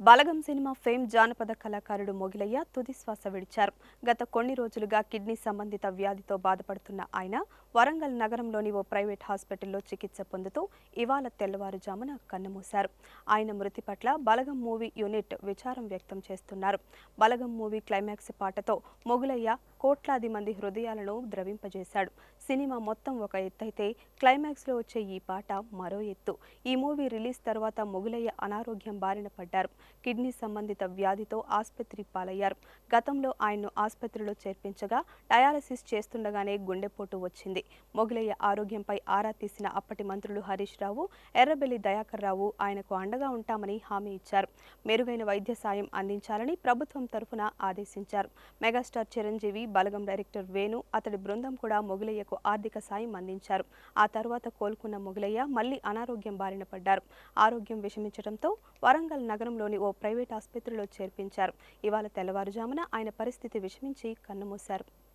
బలగం cinema fame జానపద కళాకారుడు మొగిలయ్య తుది శ్వాస విడిచారు. గత కొన్ని రోజులుగా కిడ్నీ సంబంధిత వ్యాధితో బాధపడుతున్న ఆయన వరంగల్ నగరంలోని ఓ ప్రైవేట్ హాస్పిటల్లో చికిత్స పొందుతూ ఇవాళ తెల్లవారుజామున కన్నుమూశారు. ఆయన మృతి పట్ల బలగం మూవీ యూనిట్ విచారం వ్యక్తం చేస్తున్నారు. బలగం మూవీ క్లైమాక్స్ పాటతో మొగులయ్య కోట్లాది మంది హృదయాలను ద్రవింపజేశాడు. సినిమా మొత్తం ఒక ఎత్తైతే క్లైమాక్స్లో వచ్చే ఈ పాట మరో ఎత్తు. ఈ మూవీ రిలీజ్ తర్వాత మొగులయ్య అనారోగ్యం బారిన పడ్డారు. కిడ్నీ సంబంధిత వ్యాధితో ఆసుపత్రి పాలయ్యారు. గతంలో ఆయన్ను ఆసుపత్రిలో చేర్పించగా డయాలసిస్ చేస్తుండగానే గుండెపోటు వచ్చింది. మొగులయ్య ఆరోగ్యంపై ఆరా తీసిన అప్పటి మంత్రులు హరీష్ రావు ఎర్రబెల్లి దయాకర్ రావు ఆయనకు అండగా ఉంటామని హామీ ఇచ్చారు. మెరుగైన వైద్య సాయం అందించాలని ప్రభుత్వం తరఫున ఆదేశించారు. మెగాస్టార్ చిరంజీవి బలగం డైరెక్టర్ వేణు అతడి బృందం కూడా మొగులయ్యకు ఆర్థిక సాయం అందించారు. ఆ తర్వాత కోలుకున్న మొగులయ్య మళ్ళీ అనారోగ్యం బారిన పడ్డారు. ఆరోగ్యం విషమించడంతో వరంగల్ నగరంలోని ఓ ప్రైవేట్ ఆసుపత్రిలో చేర్పించారు. ఇవాళ తెల్లవారుజామున ఆయన పరిస్థితి విషమించి కన్నుమూశారు.